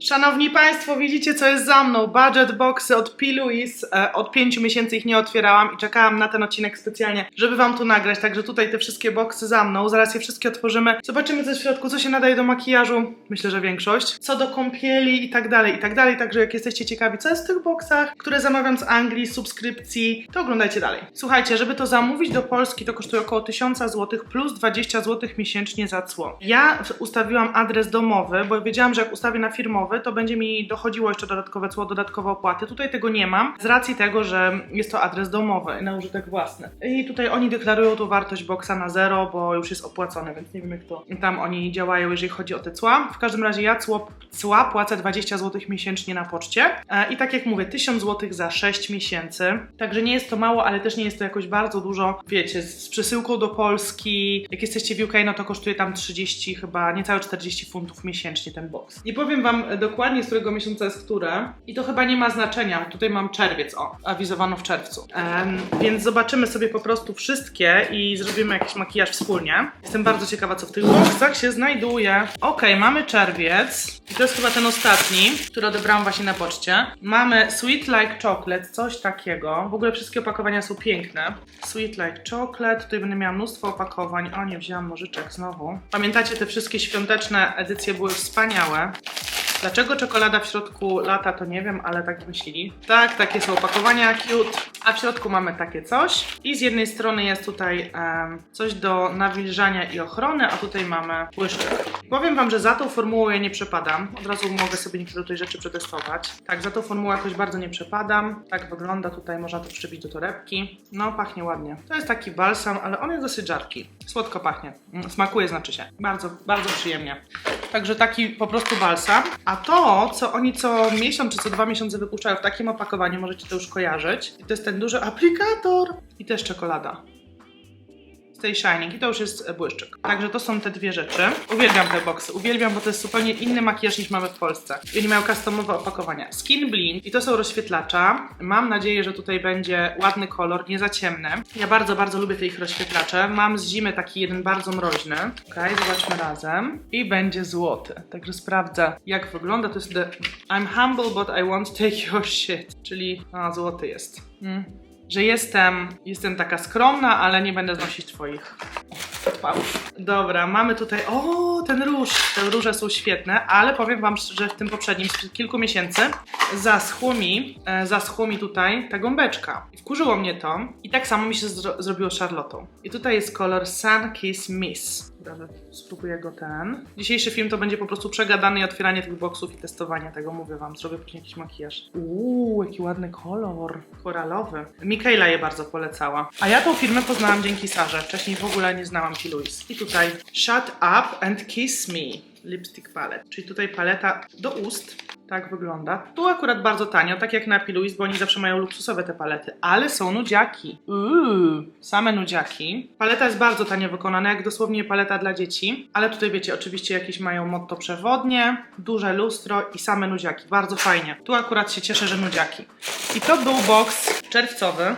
Szanowni Państwo, widzicie co jest za mną? Budget boxy od P. Louise. E, od pięciu miesięcy ich nie otwierałam i czekałam na ten odcinek specjalnie, żeby Wam tu nagrać. Także tutaj te wszystkie boxy za mną. Zaraz je wszystkie otworzymy. Zobaczymy co w środku, co się nadaje do makijażu. Myślę, że większość. Co do kąpieli i tak dalej, i tak dalej. Także jak jesteście ciekawi, co jest w tych boxach, które zamawiam z Anglii, subskrypcji, to oglądajcie dalej. Słuchajcie, żeby to zamówić do Polski, to kosztuje około 1000 zł plus 20 zł miesięcznie za cło. Ja ustawiłam adres domowy, bo wiedziałam, że jak ustawię na firmowy, to będzie mi dochodziło jeszcze dodatkowe cło, dodatkowe opłaty. Tutaj tego nie mam, z racji tego, że jest to adres domowy na użytek własny. I tutaj oni deklarują tu wartość boxa na zero, bo już jest opłacony, więc nie wiem jak to tam oni działają, jeżeli chodzi o te cła. W każdym razie ja cło, cła płacę 20 zł miesięcznie na poczcie e, i tak jak mówię, 1000 zł za 6 miesięcy. Także nie jest to mało, ale też nie jest to jakoś bardzo dużo. Wiecie, z, z przesyłką do Polski, jak jesteście w UK, no to kosztuje tam 30 chyba, niecałe 40 funtów miesięcznie ten box. Nie powiem wam dokładnie, z którego miesiąca jest które. I to chyba nie ma znaczenia. Tutaj mam czerwiec, o, awizowano w czerwcu. Em, więc zobaczymy sobie po prostu wszystkie i zrobimy jakiś makijaż wspólnie. Jestem bardzo ciekawa, co w tych boxach się znajduje. Okej, mamy czerwiec. I to jest chyba ten ostatni, który odebrałam właśnie na poczcie. Mamy Sweet Like Chocolate, coś takiego. W ogóle wszystkie opakowania są piękne. Sweet Like Chocolate, tutaj będę miała mnóstwo opakowań. O, nie wzięłam nożyczek znowu. Pamiętacie, te wszystkie świąteczne edycje były wspaniałe. Dlaczego czekolada w środku lata, to nie wiem, ale tak myśleli. Tak, takie są opakowania cute, a w środku mamy takie coś. I z jednej strony jest tutaj em, coś do nawilżania i ochrony, a tutaj mamy błyszczyk. Powiem Wam, że za tą formułą ja nie przepadam. Od razu mogę sobie niektóre tutaj rzeczy przetestować. Tak, za tą formułą jakoś bardzo nie przepadam. Tak wygląda, tutaj można to przyczepić do torebki. No, pachnie ładnie. To jest taki balsam, ale on jest dosyć rzadki. Słodko pachnie. Mm, Smakuje znaczy się. Bardzo, bardzo przyjemnie. Także taki po prostu balsam. A to, co oni co miesiąc czy co dwa miesiące wypuszczają w takim opakowaniu, możecie to już kojarzyć. I to jest ten duży aplikator i też czekolada. Stay Shining i to już jest błyszczyk. Także to są te dwie rzeczy. Uwielbiam te boxy, uwielbiam, bo to jest zupełnie inny makijaż niż mamy w Polsce. I oni mają customowe opakowania. Skin Blink i to są rozświetlacze. Mam nadzieję, że tutaj będzie ładny kolor, nie za ciemny. Ja bardzo, bardzo lubię te ich rozświetlacze. Mam z zimy taki jeden bardzo mroźny. Okej, zobaczmy razem. I będzie złoty. Także sprawdzę, jak wygląda. To jest the I'm humble, but I won't take your shit. Czyli, a, złoty jest. Mm że jestem, jestem taka skromna, ale nie będę znosić twoich chwałów. Dobra, mamy tutaj, o, ten róż. Te róże są świetne, ale powiem wam, że w tym poprzednim, sprzed kilku miesięcy, zaschło mi, e, zaschło mi tutaj ta gąbeczka. Wkurzyło mnie to i tak samo mi się zro zrobiło z Charlottą. I tutaj jest kolor Sun Kiss Miss. Dobra, spróbuję go ten. Dzisiejszy film to będzie po prostu przegadany i otwieranie tych boksów i testowanie tego, mówię wam. Zrobię później jakiś makijaż. Uuu, jaki ładny kolor. Koralowy. Mikaela je bardzo polecała. A ja tą firmę poznałam dzięki Sarze. Wcześniej w ogóle nie znałam P. Louise. I tutaj Shut Up and Kiss Me. Lipstick palette. Czyli tutaj paleta do ust. Tak wygląda. Tu akurat bardzo tanio, tak jak na P. Louise, bo oni zawsze mają luksusowe te palety. Ale są nudziaki. Uuu, same nudziaki. Paleta jest bardzo tanio wykonana, jak dosłownie paleta dla dzieci. Ale tutaj wiecie, oczywiście jakieś mają motto przewodnie, duże lustro i same nudziaki. Bardzo fajnie. Tu akurat się cieszę, że nudziaki. I to był box czerwcowy.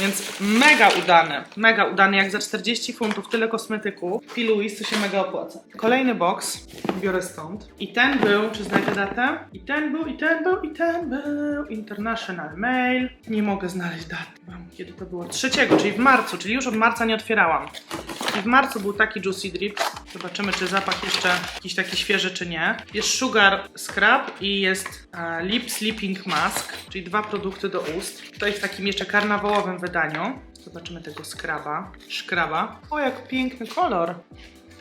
Więc mega udany, mega udany, jak za 40 funtów tyle kosmetyków, P. To się mega opłaca. Kolejny box, biorę stąd. I ten był, czy znajdę datę? I ten był, i ten był, i ten był. International Mail. Nie mogę znaleźć daty. Kiedy to było? Trzeciego, czyli w marcu, czyli już od marca nie otwierałam. I w marcu był taki Juicy Drip. Zobaczymy, czy zapach jeszcze jakiś taki świeży, czy nie. Jest Sugar Scrub i jest e, Lip Sleeping Mask, czyli dwa produkty do ust. To jest takim jeszcze karnawałowym wydaniu. Zobaczymy tego skraba. Szkraba. O, jak piękny kolor.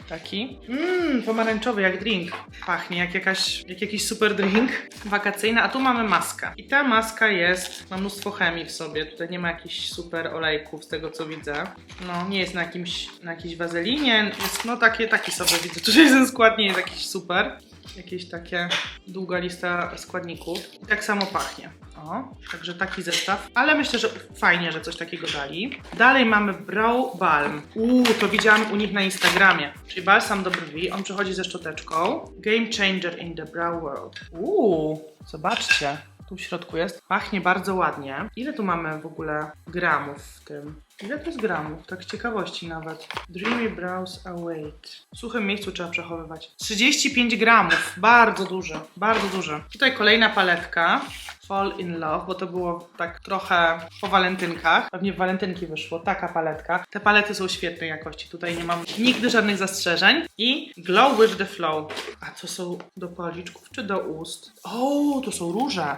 Taki. Mmm, pomarańczowy jak drink. Pachnie jak, jakaś, jak jakiś super drink wakacyjny. A tu mamy maskę. I ta maska jest, ma mnóstwo chemii w sobie. Tutaj nie ma jakichś super olejków z tego co widzę. No, nie jest na jakimś, na jakiejś wazelinie. Jest, no takie, taki sobie widzę. Tutaj ten skład nie jest jakiś super. Jakieś takie długa lista składników. I tak samo pachnie. O, także taki zestaw. Ale myślę, że fajnie, że coś takiego dali. Dalej mamy Brow Balm. Uuu, to widziałam u nich na Instagramie. Czyli balsam do brwi. On przychodzi ze szczoteczką. Game changer in the brow world. Uuu, zobaczcie. Tu w środku jest. Pachnie bardzo ładnie. Ile tu mamy w ogóle gramów w tym? Ile to jest gramów? Tak z ciekawości nawet. Dreamy Brows Await. W suchym miejscu trzeba przechowywać. 35 gramów. Bardzo duży. Bardzo duży. Tutaj kolejna paletka. Fall in Love, bo to było tak trochę po walentynkach. Pewnie w walentynki wyszło. Taka paletka. Te palety są świetnej jakości. Tutaj nie mam nigdy żadnych zastrzeżeń. I Glow with the Flow. A to są do policzków czy do ust? O, to są róże.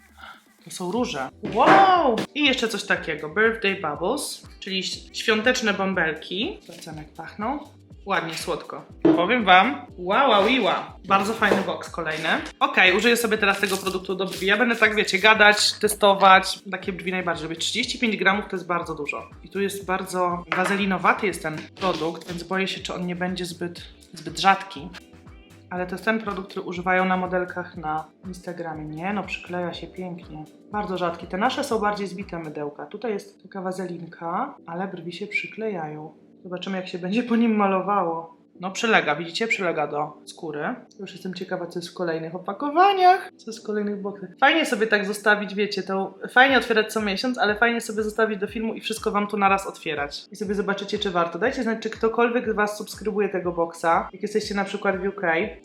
To są róże. Wow! I jeszcze coś takiego. Birthday Bubbles, czyli świąteczne bąbelki. Zobaczmy jak pachną. Ładnie, słodko. Powiem wam, wow, wow, wow. Bardzo fajny box kolejny. Okej, użyję sobie teraz tego produktu do brwi. Ja będę tak, wiecie, gadać, testować. Takie brwi najbardziej lubię. 35 gramów to jest bardzo dużo. I tu jest bardzo wazelinowaty jest ten produkt, więc boję się, czy on nie będzie zbyt, zbyt rzadki. Ale to jest ten produkt, który używają na modelkach na Instagramie. Nie, no przykleja się pięknie. Bardzo rzadki. Te nasze są bardziej zbite mydełka. Tutaj jest taka wazelinka, ale brwi się przyklejają. Zobaczymy, jak się będzie po nim malowało. No przylega, widzicie? Przylega do skóry. Już jestem ciekawa, co jest w kolejnych opakowaniach, co jest w kolejnych boksach. Fajnie sobie tak zostawić, wiecie, to fajnie otwierać co miesiąc, ale fajnie sobie zostawić do filmu i wszystko wam tu naraz otwierać. I sobie zobaczycie, czy warto. Dajcie znać, czy ktokolwiek z was subskrybuje tego boksa, jak jesteście na przykład w UK,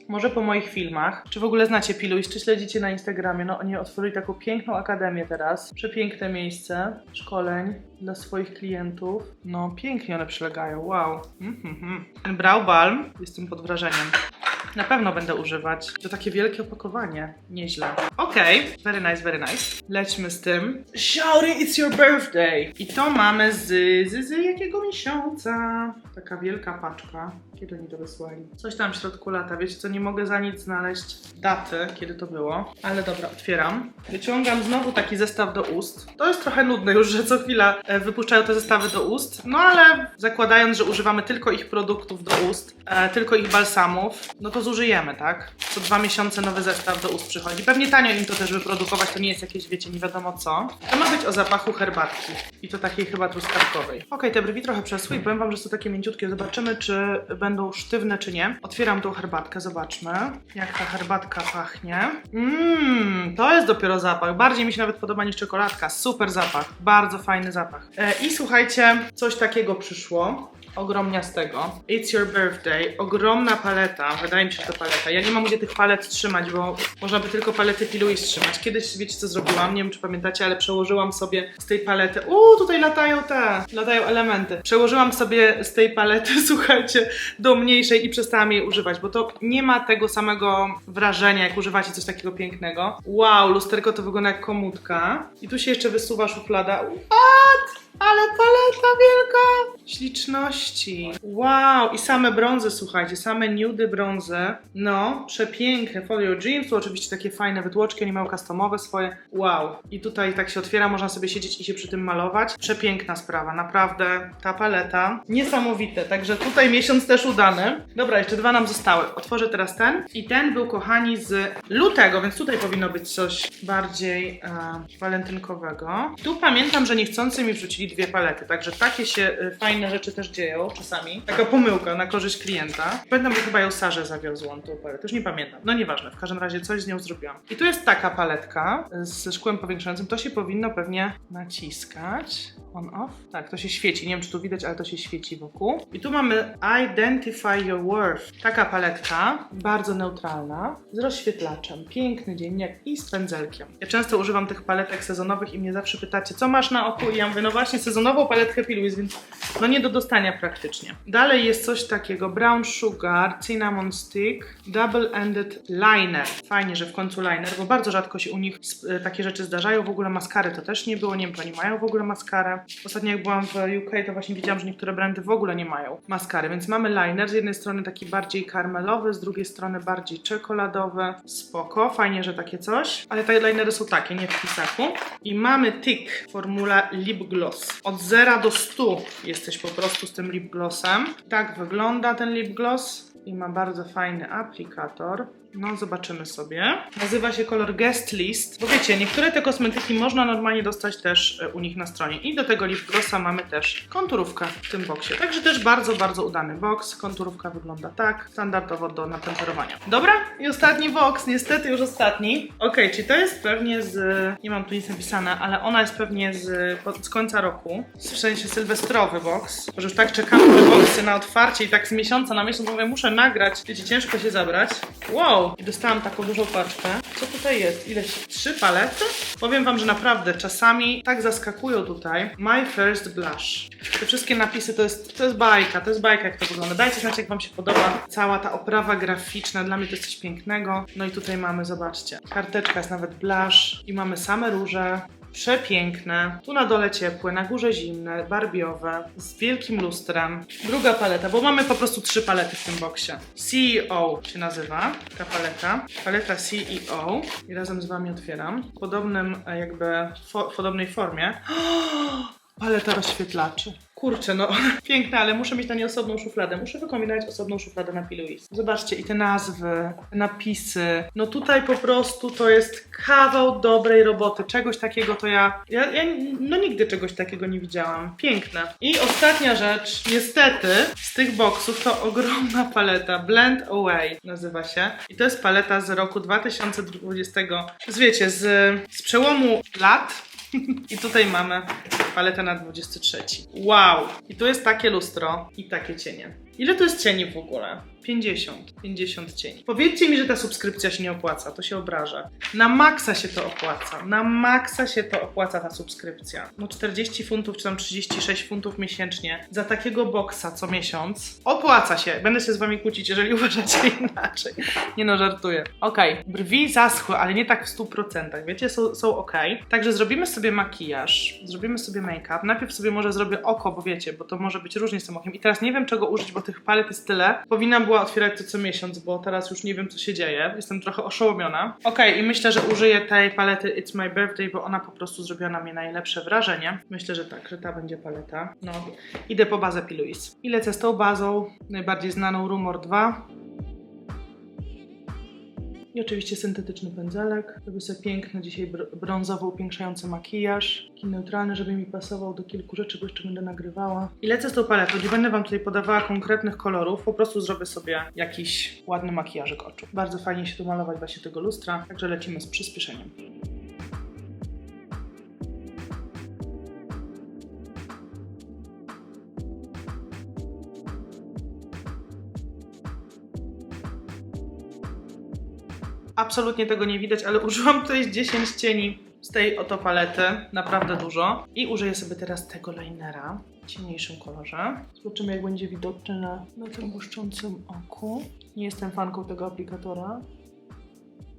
może po moich filmach, czy w ogóle znacie Piluś, czy śledzicie na Instagramie. No oni otworzyli taką piękną akademię teraz. Przepiękne miejsce szkoleń dla swoich klientów. No pięknie one przylegają, wow. Mhm. Brow balm, jestem pod wrażeniem. Na pewno będę używać. To takie wielkie opakowanie. Nieźle. Okej, very nice, very nice. Lećmy z tym. Shouty, it's your birthday! I to mamy z, z, z jakiego miesiąca? Taka wielka paczka. Kiedy oni to wysłali? Coś tam w środku lata. Wiecie co, nie mogę za nic znaleźć daty, kiedy to było. Ale dobra, otwieram. Wyciągam znowu taki zestaw do ust. To jest trochę nudne już, że co chwila e, wypuszczają te zestawy do ust. No ale zakładając, że używamy tylko ich produktów do ust, e, tylko ich balsamów, no to zużyjemy, tak? Co dwa miesiące nowy zestaw do ust przychodzi. Pewnie tanio im to też wyprodukować, to nie jest jakieś, wiecie, nie wiadomo co. To ma być o zapachu herbatki. I to takiej chyba truskawkowej. Okej, te brwi trochę przesły i powiem wam, że są takie mięciutkie. Zobaczymy, czy będą sztywne, czy nie. Otwieram tą herbatkę, zobaczmy, jak ta herbatka pachnie. Mmm, to jest dopiero zapach. Bardziej mi się nawet podoba niż czekoladka. Super zapach, bardzo fajny zapach. E, I słuchajcie, coś takiego przyszło. Ogromniastego. It's your birthday. Ogromna paleta. Wydaje mi się, że to paleta. Ja nie mam gdzie tych palet trzymać, bo można by tylko palety Piluis trzymać. Kiedyś, wiecie co zrobiłam? Nie wiem, czy pamiętacie, ale przełożyłam sobie z tej palety... Uuu, tutaj latają te, latają elementy. Przełożyłam sobie z tej palety, słuchajcie, do mniejszej i przestałam jej używać, bo to nie ma tego samego wrażenia, jak używacie coś takiego pięknego. Wow, lusterko to wygląda jak komutka. I tu się jeszcze wysuwa szuflada. What? Ale paleta wielka! Śliczności. Wow, i same brązy, słuchajcie, same nudy brązy. No, przepiękne. Your dreams, tu oczywiście takie fajne wytłoczki, oni mają customowe swoje. Wow. I tutaj tak się otwiera, można sobie siedzieć i się przy tym malować. Przepiękna sprawa, naprawdę. Ta paleta. Niesamowite, także tutaj miesiąc też udany. Dobra, jeszcze dwa nam zostały. Otworzę teraz ten. I ten był, kochani, z lutego, więc tutaj powinno być coś bardziej e, walentynkowego. Tu pamiętam, że niechcący mi wrzucili dwie palety, także takie się e, fajne rzeczy też dzieją czasami. Taka pomyłka na korzyść klienta. Pamiętam, że chyba ją Sarze zawiozłam tą paletę, już nie pamiętam. No nieważne, w każdym razie coś z nią zrobiłam. I tu jest taka paletka e, ze szkłem powiększającym. To się powinno pewnie naciskać. On off? Tak, to się świeci. Nie wiem, czy tu widać, ale to się świeci wokół. I tu mamy Identify Your Worth. Taka paletka, bardzo neutralna, z rozświetlaczem. Piękny dziennik i z pędzelkiem. Ja często używam tych paletek sezonowych i mnie zawsze pytacie, co masz na oku? I ja mówię, no właśnie sezonową paletkę Piluis, więc no nie do dostania praktycznie. Dalej jest coś takiego, Brown Sugar, Cinnamon Stick, Double Ended Liner. Fajnie, że w końcu liner, bo bardzo rzadko się u nich sp- takie rzeczy zdarzają. W ogóle maskary to też nie było, nie wiem, czy oni mają w ogóle maskarę. Ostatnio jak byłam w UK, to właśnie widziałam, że niektóre brandy w ogóle nie mają maskary, więc mamy liner, z jednej strony taki bardziej karmelowy, z drugiej strony bardziej czekoladowy. Spoko, fajnie, że takie coś. Ale te linery są takie, nie w pisaku. I mamy Tick, formula Lip Gloss. Od 0 do 100 jesteś po prostu z tym lip glossem. Tak wygląda ten lip gloss i ma bardzo fajny aplikator. No, zobaczymy sobie. Nazywa się kolor Guest List. Bo wiecie, niektóre te kosmetyki można normalnie dostać też e, u nich na stronie. I do tego lip glossa mamy też konturówkę w tym boksie. Także też bardzo, bardzo udany boks. Konturówka wygląda tak, standardowo do natemperowania. Dobra, i ostatni boks, niestety już ostatni. Okej, czyli to jest pewnie z... Nie mam tu nic napisane, ale ona jest pewnie z, z końca roku. W sensie sylwestrowy boks. Może już tak czekamy te boksy na otwarcie i tak z miesiąca na miesiąc mówię, muszę nagrać. Wiecie, ciężko się zabrać. Wow! I dostałam taką dużą paczkę. Co tutaj jest? Ile się? Trzy palety? Powiem wam, że naprawdę czasami tak zaskakują tutaj. My first blush. Te wszystkie napisy to jest, to jest bajka, to jest bajka jak to wygląda. Dajcie znać jak wam się podoba cała ta oprawa graficzna. Dla mnie to jest coś pięknego. No i tutaj mamy, zobaczcie, karteczka jest nawet blush i mamy same róże. Przepiękne. Tu na dole ciepłe, na górze zimne, barbiowe, z wielkim lustrem. Druga paleta, bo mamy po prostu trzy palety w tym boksie. CEO się nazywa ta paleta. Paleta CEO i razem z wami otwieram. W podobnym e, jakby, fo- w podobnej formie. Paleta rozświetlaczy. Kurczę, no piękne, ale muszę mieć na nie osobną szufladę. Muszę wykombinować osobną szufladę na Piluis. Zobaczcie, i te nazwy, te napisy. No tutaj po prostu to jest kawał dobrej roboty. Czegoś takiego to ja, ja, ja no nigdy czegoś takiego nie widziałam. Piękne. I ostatnia rzecz, niestety, z tych boksów to ogromna paleta. Blend Away nazywa się. I to jest paleta z roku 2020. Z wiecie, z, z przełomu lat. I tutaj mamy paletę na 23. Wow! I tu jest takie lustro i takie cienie. Ile to jest cieni w ogóle? 50. 50 cieni. Powiedzcie mi, że ta subskrypcja się nie opłaca, to się obraża. Na maksa się to opłaca. Na maksa się to opłaca ta subskrypcja. No 40 funtów czy tam 36 funtów miesięcznie za takiego boksa co miesiąc. Opłaca się. Będę się z wami kłócić, jeżeli uważacie inaczej. Nie no, żartuję. Okej, brwi zaschły, ale nie tak w 100%, wiecie, są, są ok. Także zrobimy sobie makijaż, zrobimy sobie make-up. Najpierw sobie może zrobię oko, bo wiecie, bo to może być różnie z tym okiem. I teraz nie wiem czego użyć, bo tych palet jest tyle. Powinnam była otwierać to co miesiąc, bo teraz już nie wiem co się dzieje. Jestem trochę oszołomiona. Okej, i myślę, że użyję tej palety It's My Birthday, bo ona po prostu zrobiła na mnie najlepsze wrażenie. Myślę, że tak, że ta będzie paleta. No, idę po bazę Piluis. I lecę z tą bazą, najbardziej znaną Rumor 2. I oczywiście syntetyczny pędzelek. Robię sobie piękny, dzisiaj br- brązowo upiększający makijaż. Taki neutralny, żeby mi pasował do kilku rzeczy, bo jeszcze będę nagrywała. I lecę z tą paletą. Nie będę Wam tutaj podawała konkretnych kolorów, po prostu zrobię sobie jakiś ładny makijażek oczu. Bardzo fajnie się tu malować właśnie tego lustra, także lecimy z przyspieszeniem. Absolutnie tego nie widać, ale użyłam tutaj 10 cieni z tej oto palety, naprawdę dużo. I użyję sobie teraz tego linera w ciemniejszym kolorze. Zobaczymy jak będzie widoczny na, na tym błyszczącym oku. Nie jestem fanką tego aplikatora.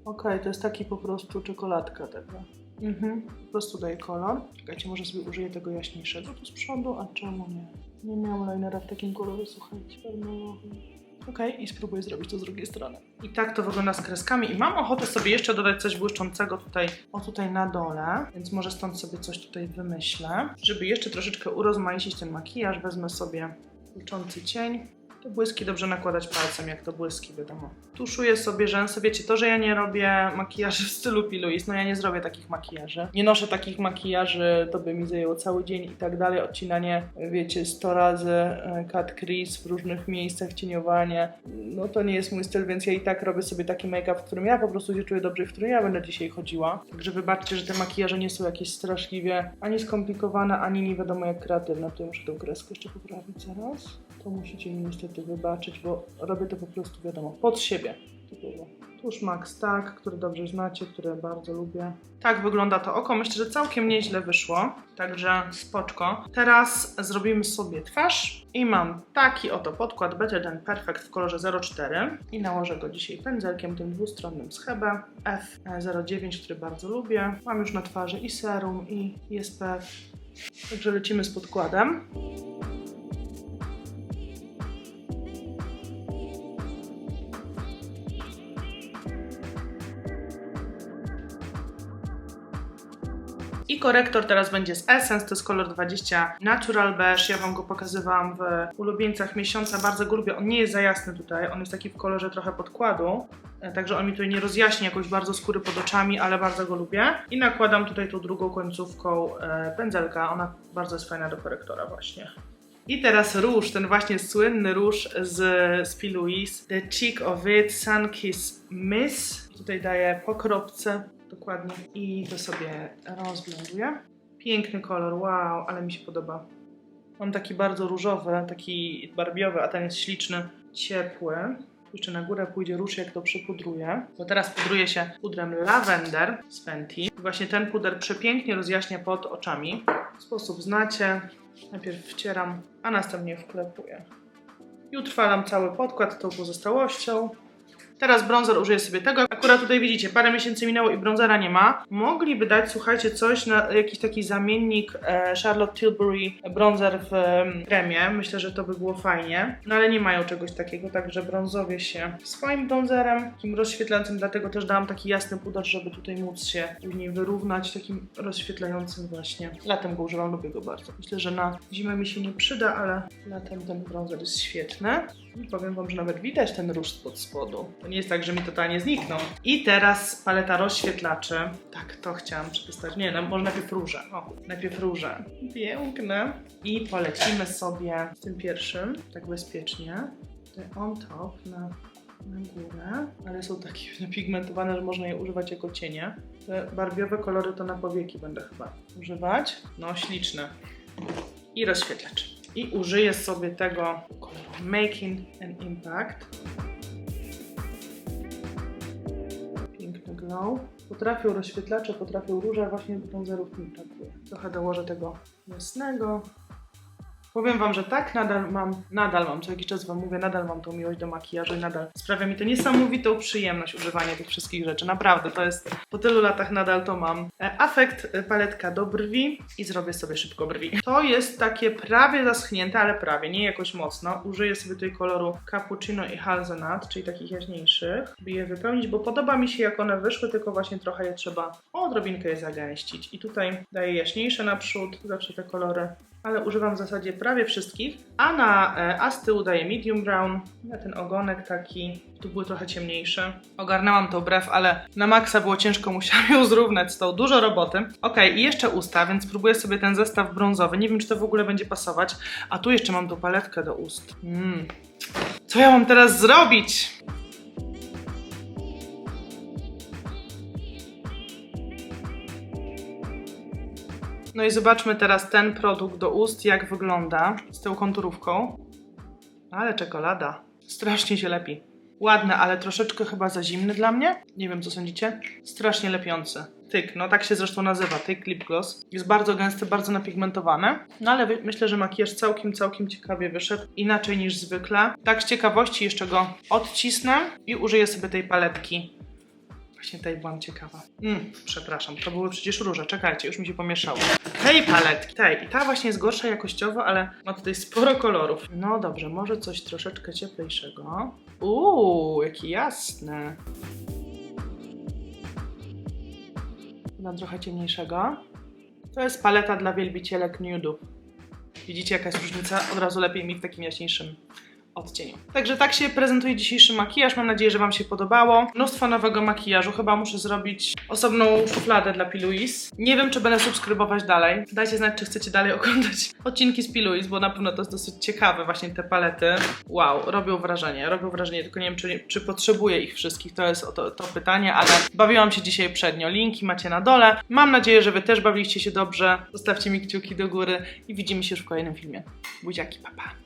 Okej, to jest taki po prostu czekoladka taka. Mhm, po prostu daje kolor. Czekajcie, może sobie użyję tego jaśniejszego tu z przodu, a czemu nie? Nie miałam linera w takim kolorze, słuchajcie, czarnowym. Okej, i spróbuję zrobić to z drugiej strony. I tak to wygląda z kreskami. I mam ochotę sobie jeszcze dodać coś błyszczącego tutaj, o tutaj na dole, więc może stąd sobie coś tutaj wymyślę. Żeby jeszcze troszeczkę urozmaicić ten makijaż, wezmę sobie błyszczący cień. Te błyski dobrze nakładać palcem, jak to błyski, wiadomo. Tuszuję sobie rzęsy. Wiecie, to, że ja nie robię makijaży w stylu Piluis, no ja nie zrobię takich makijaży. Nie noszę takich makijaży, to by mi zajęło cały dzień i tak dalej. Odcinanie, wiecie, 100 razy e, cut crease w różnych miejscach, cieniowanie. No to nie jest mój styl, więc ja i tak robię sobie taki make-up, w którym ja po prostu się czuję dobrze, i w którym ja będę dzisiaj chodziła. Także wybaczcie, że te makijaże nie są jakieś straszliwie ani skomplikowane, ani nie wiadomo jak kreatywne. Tu muszę tę kreskę jeszcze poprawić zaraz. To musicie mi niestety wybaczyć, bo robię to po prostu, wiadomo, pod siebie. Tuż Max Tak, który dobrze znacie, które bardzo lubię. Tak wygląda to oko. Myślę, że całkiem nieźle wyszło. Także spoczko. Teraz zrobimy sobie twarz i mam taki oto podkład Better Than Perfect w kolorze 04 i nałożę go dzisiaj pędzelkiem tym dwustronnym z Hebe F09, który bardzo lubię. Mam już na twarzy i serum i SPF. Także lecimy z podkładem. I korektor teraz będzie z Essence, to jest kolor 20 Natural Beige. Ja Wam go pokazywałam w ulubieńcach miesiąca, bardzo go lubię. On nie jest za jasny tutaj, on jest taki w kolorze trochę podkładu. E, Także on mi tutaj nie rozjaśni jakoś bardzo skóry pod oczami, ale bardzo go lubię. I nakładam tutaj tą drugą końcówką e, pędzelka. Ona bardzo jest fajna do korektora właśnie. I teraz róż, ten właśnie słynny róż z. Louise. The Cheek of It Sun Kiss Miss. Tutaj daję po kropce dokładnie i to sobie rozblenduję. Piękny kolor, wow, ale mi się podoba. Mam taki bardzo różowy, taki barbiowy, a ten jest śliczny, ciepły. Jeszcze na górę pójdzie róż, jak to przypudruję. Bo teraz pudruję się pudrem Lavender z Fenty. Właśnie ten puder przepięknie rozjaśnia pod oczami. W sposób znacie. Najpierw wcieram, a następnie wklepuję. I utrwalam cały podkład tą pozostałością. Teraz bronzer użyję sobie tego. Akurat tutaj widzicie, parę miesięcy minęło i bronzera nie ma. Mogliby dać, słuchajcie, coś na jakiś taki zamiennik e, Charlotte Tilbury bronzer w em, kremie. Myślę, że to by było fajnie. No ale nie mają czegoś takiego, także brązowię się swoim bronzerem, takim rozświetlającym, dlatego też dałam taki jasny puder, żeby tutaj móc się później wyrównać takim rozświetlającym właśnie. Latem go używam, lubię go bardzo. Myślę, że na zimę mi się nie przyda, ale latem ten bronzer jest świetny. I powiem wam, że nawet widać ten róż spod spodu. To nie jest tak, że mi totalnie zniknął. I teraz paleta rozświetlaczy. Tak, to chciałam przetestać. Nie, no może najpierw róże. O, najpierw róże. Piękne. I polecimy sobie z tym pierwszym, tak bezpiecznie. On top na, na górę, ale są takie napigmentowane, że można je używać jako cienie. Te barbiowe kolory to na powieki będę chyba używać. No, śliczne. I rozświetlacz. I użyję sobie tego koloru Making an Impact. Glow. Potrafią rozświetlacze, potrafią róże, właśnie mi brakuje. Trochę dołożę tego jasnego. Powiem wam, że tak nadal mam, nadal mam, co jakiś czas wam mówię, nadal mam tą miłość do makijażu i nadal sprawia mi to niesamowitą przyjemność używanie tych wszystkich rzeczy. Naprawdę, to jest, po tylu latach nadal to mam. E, Afekt e, paletka do brwi i zrobię sobie szybko brwi. To jest takie prawie zaschnięte, ale prawie, nie jakoś mocno. Użyję sobie tutaj koloru cappuccino i hazelnut, czyli takich jaśniejszych, by je wypełnić, bo podoba mi się jak one wyszły, tylko właśnie trochę je trzeba odrobinkę je zagęścić. I tutaj daję jaśniejsze naprzód, zawsze te kolory ale używam w zasadzie prawie wszystkich, a na e, a z tyłu daję medium brown, na ten ogonek taki, tu były trochę ciemniejsze. Ogarnęłam tą brew, ale na maksa było ciężko, musiałam ją zrównać z tą, dużo roboty. Ok, i jeszcze usta, więc spróbuję sobie ten zestaw brązowy, nie wiem czy to w ogóle będzie pasować, a tu jeszcze mam tą paletkę do ust. Mm. Co ja mam teraz zrobić? No i zobaczmy teraz ten produkt do ust, jak wygląda z tą konturówką. Ale czekolada. Strasznie się lepi. Ładne, ale troszeczkę chyba za zimny dla mnie. Nie wiem, co sądzicie. Strasznie lepiący. Tyk, no tak się zresztą nazywa, tyk lip gloss. Jest bardzo gęsty, bardzo napigmentowany. No ale myślę, że makijaż całkiem, całkiem ciekawie wyszedł. Inaczej niż zwykle. Tak z ciekawości jeszcze go odcisnę i użyję sobie tej paletki Właśnie tutaj byłam ciekawa. Mm, przepraszam, to były przecież róże. Czekajcie, już mi się pomieszało. Tej paletki, tej. I ta właśnie jest gorsza jakościowo, ale ma tutaj sporo kolorów. No dobrze, może coś troszeczkę cieplejszego. Uuu, jaki jasny. Dam trochę ciemniejszego. To jest paleta dla wielbicielek nude'ów. Widzicie jaka jest różnica? Od razu lepiej mi w takim jaśniejszym odcieniu. Także tak się prezentuje dzisiejszy makijaż. Mam nadzieję, że Wam się podobało. Mnóstwo nowego makijażu. Chyba muszę zrobić osobną szufladę dla P. Louise. Nie wiem, czy będę subskrybować dalej. Dajcie znać, czy chcecie dalej oglądać odcinki z P. Louise, bo na pewno to jest dosyć ciekawe. Właśnie te palety. Wow, robią wrażenie. Robią wrażenie, tylko nie wiem, czy, czy potrzebuję ich wszystkich. To jest to, to pytanie, ale bawiłam się dzisiaj przednio. Linki macie na dole. Mam nadzieję, że Wy też bawiliście się dobrze. Zostawcie mi kciuki do góry i widzimy się już w kolejnym filmie. Buziaki, papa. Pa.